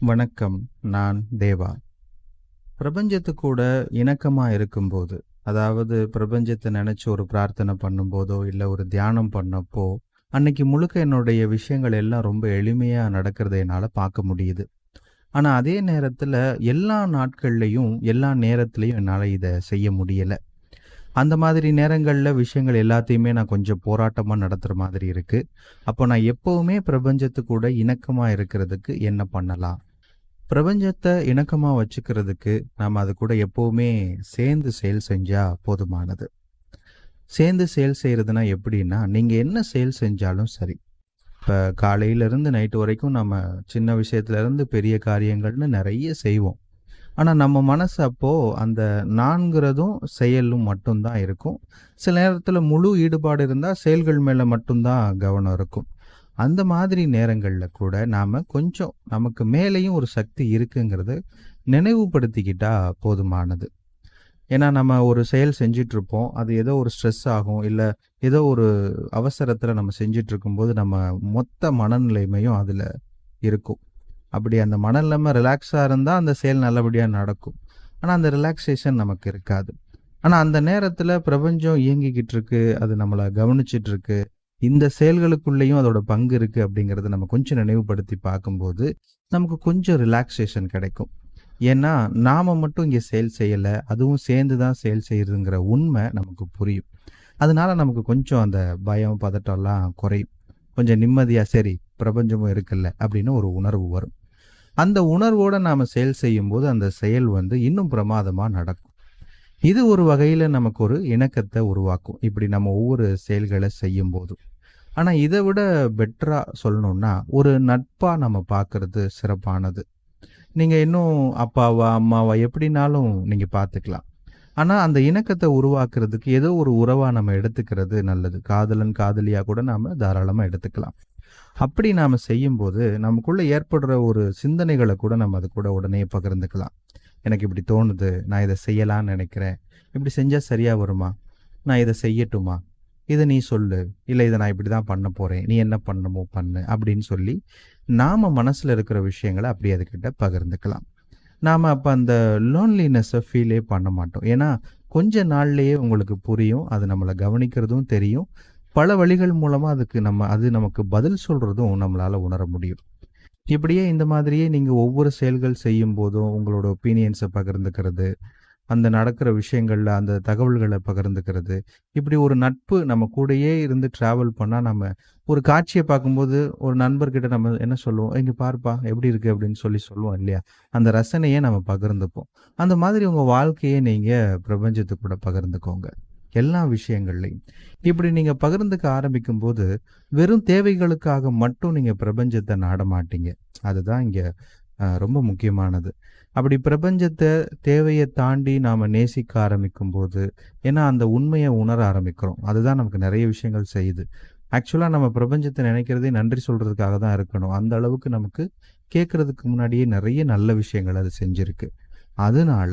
வணக்கம் நான் தேவா. பிரபஞ்சத்து கூட இணக்கமாக இருக்கும்போது அதாவது பிரபஞ்சத்தை நினச்சி ஒரு பிரார்த்தனை பண்ணும்போதோ இல்லை ஒரு தியானம் பண்ணப்போ அன்னைக்கு முழுக்க என்னுடைய விஷயங்கள் எல்லாம் ரொம்ப எளிமையாக நடக்கிறத என்னால் பார்க்க முடியுது. ஆனால் அதே நேரத்தில் எல்லா நாட்கள்லையும் எல்லா நேரத்துலையும் என்னால் இதை செய்ய முடியலை. அந்த மாதிரி நேரங்களில் விஷயங்கள் எல்லாத்தையுமே நான் கொஞ்சம் போராட்டமாக நடத்துகிற மாதிரி இருக்குது அப்போ நான் எப்போவுமே பிரபஞ்சத்து கூட இணக்கமாக இருக்கிறதுக்கு என்ன பண்ணலாம்? பிரபஞ்சத்தை இணக்கமாக வச்சுக்கிறதுக்கு நாம் அது கூட எப்போவுமே சேர்ந்து செயல் செஞ்சால் போதுமானது. சேர்ந்து செயல் செய்கிறதுனா எப்படின்னா நீங்கள் என்ன செயல் செஞ்சாலும் சரி. இப்போ காலையிலேருந்து நைட்டு வரைக்கும் நம்ம சின்ன விஷயத்துலேருந்து பெரிய காரியங்கள்னு நிறைய செய்வோம். ஆனால் நம்ம மனசு அப்போது அந்த நான்கிறதும் செயலும் மட்டும்தான் இருக்கும். சில நேரத்தில் முழு ஈடுபாடு இருந்தால் செயல்கள் மேலே மட்டும்தான் கவனம் இருக்கும். அந்த மாதிரி நேரங்களில் கூட நாம் கொஞ்சம் நமக்கு மேலேயும் ஒரு சக்தி இருக்குங்கிறத நினைவுபடுத்திக்கிட்டா போதுமானது. ஏன்னா நம்ம ஒரு செயல் செஞ்சிட்ருப்போம். அது ஏதோ ஒரு ஸ்ட்ரெஸ் ஆகும். இல்லை ஏதோ ஒரு அவசரத்தில் நம்ம செஞ்சிட்ருக்கும்போது நம்ம மொத்த மனநிலைமையும் அதில் இருக்கும். அப்படி அந்த மனநிலைமை ரிலாக்ஸாக இருந்தால் அந்த செயல் நல்லபடியாக நடக்கும். ஆனால் அந்த ரிலாக்ஸேஷன் நமக்கு இருக்காது. ஆனால் அந்த நேரத்தில் பிரபஞ்சம் இயங்கிக்கிட்டு இருக்கு அது நம்மளை கவனிச்சிட்டு இருக்கு இந்த செயல்களுக்குள்ளேயும் அதோட பங்கு இருக்குது அப்படிங்கிறத நம்ம கொஞ்சம் நினைவுபடுத்தி பார்க்கும்போது நமக்கு கொஞ்சம் ரிலாக்ஸேஷன் கிடைக்கும். ஏன்னா நாம் மட்டும் இங்கே செயல் செய்யலை அதுவும் சேர்ந்து தான் செயல் செய்யுதுங்கிற உண்மை நமக்கு புரியும். அதனால நமக்கு கொஞ்சம் அந்த பயம் பதட்டம்லாம் குறையும். கொஞ்சம் நிம்மதியாக சரி பிரபஞ்சமும் இருக்குல்ல அப்படின்னு ஒரு உணர்வு வரும். அந்த உணர்வோடு நாம் செயல் செய்யும்போது அந்த செயல் வந்து இன்னும் பிரமாதமாக நடக்கும். இது ஒரு வகையில் நமக்கு ஒரு இணக்கத்தை உருவாக்கும். இப்படி நம்ம ஒவ்வொரு செயல்களை செய்யும் போதும் ஆனால் இதை விட பெட்டராக சொல்லணும்னா ஒரு நட்பாக நம்ம பார்க்கறது சிறப்பானது. நீங்கள் இன்னும் அப்பாவா அம்மாவா எப்படினாலும் நீங்கள் பார்த்துக்கலாம் ஆனால் அந்த இணக்கத்தை உருவாக்குறதுக்கு ஏதோ ஒரு உறவாக நம்ம எடுத்துக்கிறது நல்லது. காதலன் காதலியாக கூட நாம் தாராளமாக எடுத்துக்கலாம். அப்படி நாம் செய்யும்போது நமக்குள்ளே ஏற்படுற ஒரு சிந்தனைகளை கூட நம்ம அது கூட உடனே பகிர்ந்துக்கலாம். எனக்கு இப்படி தோணுது நான் இதை செய்யலான்னு நினைக்கிறேன். இப்படி செஞ்சால் சரியாக வருமா? நான் இதை செய்யட்டுமா? இதை நீ சொல்லு. இல்லை இதை நான் இப்படி தான் பண்ண போகிறேன் நீ என்ன பண்ணமோ பண்ணு அப்படின்னு சொல்லி நாம் மனசில் இருக்கிற விஷயங்களை அப்படி அதுக்கிட்ட பகிர்ந்துக்கலாம். நாம் அப்போ அந்த லோன்லினஸை ஃபீலே பண்ண மாட்டோம். ஏன்னா கொஞ்ச நாள்லேயே உங்களுக்கு புரியும். அது நம்மளை கவனிக்கிறதும் தெரியும். பல வழிகள் மூலமாக அதுக்கு நம்ம அது நமக்கு பதில் சொல்கிறதும் நம்மளால் உணர முடியும். இப்படியே இந்த மாதிரியே நீங்கள் ஒவ்வொரு செயல்கள் செய்யும் போதும் உங்களோட ஒப்பீனியன்ஸை பகிர்ந்துக்கிறது அந்த நடக்கிற விஷயங்களில் அந்த தகவல்களை பகிர்ந்துக்கிறது. இப்படி ஒரு நட்பு நம்ம கூடயே இருந்து ட்ராவல் பண்ணால் நம்ம ஒரு காட்சியை பார்க்கும்போது ஒரு நண்பர்கிட்ட நம்ம என்ன சொல்லுவோம்? இங்கே பார்ப்பா எப்படி இருக்குது அப்படின்னு சொல்லி சொல்லுவோம் இல்லையா? அந்த ரசனையை நம்ம பகிர்ந்துப்போம். அந்த மாதிரி உங்கள் வாழ்க்கையை நீங்கள் பிரபஞ்சத்து கூட பகிர்ந்துக்கோங்க. எல்லா விஷயங்கள்லையும். இப்படி நீங்கள் பகிர்ந்துக்க ஆரம்பிக்கும் போது வெறும் தேவைகளுக்காக மட்டும் நீங்கள் பிரபஞ்சத்தை நாட மாட்டீங்க. அதுதான் இங்கே ரொம்ப முக்கியமானது. அப்படி பிரபஞ்சத்தை தேவையை தாண்டி நாம் நேசிக்க ஆரம்பிக்கும் போது ஏன்னா அந்த உண்மையை உணர ஆரம்பிக்கிறோம். அதுதான் நமக்கு நிறைய விஷயங்கள் செய்யுது. ஆக்சுவலாக நம்ம பிரபஞ்சத்தை நினைக்கிறதே நன்றி சொல்கிறதுக்காக தான் இருக்கணும். அந்த அளவுக்கு நமக்கு கேட்குறதுக்கு முன்னாடியே நிறைய நல்ல விஷயங்கள் அது செஞ்சுருக்கு. அதனால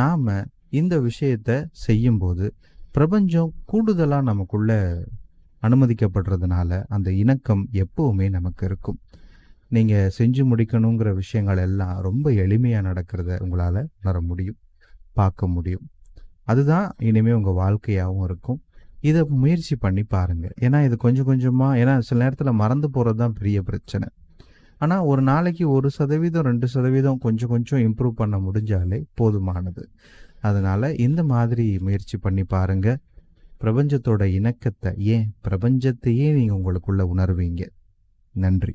நாம் இந்த விஷயத்தை செய்யும்போது பிரபஞ்சம் கூடுதலாக நமக்குள்ள அனுமதிக்கப்படுறதுனால அந்த இணக்கம் எப்பவுமே நமக்கு இருக்கும். நீங்கள் செஞ்சு முடிக்கணுங்கிற விஷயங்கள் எல்லாம் ரொம்ப எளிமையாக நடக்கிறத உங்களால் உணர முடியும் பார்க்க முடியும். அதுதான் இனிமேல் உங்கள் வாழ்க்கையாகவும் இருக்கும். இதை முயற்சி பண்ணி பாருங்கள் ஏன்னா இது கொஞ்சம் கொஞ்சமாக ஏன்னா சில நேரத்தில் மறந்து போகிறது தான் பெரிய பிரச்சனை. ஆனால் ஒரு நாளைக்கு ஒரு சதவீதம் ரெண்டு சதவீதம் கொஞ்சம் கொஞ்சம் இம்ப்ரூவ் பண்ண முடிஞ்சாலே போதுமானது. அதனால் இந்த மாதிரி முயற்சி பண்ணி பாருங்கள் பிரபஞ்சத்தோட இணக்கத்தை ஏன் பிரபஞ்சத்தையே நீங்கள் உங்களுக்குள்ள உணர்வீங்க. நன்றி.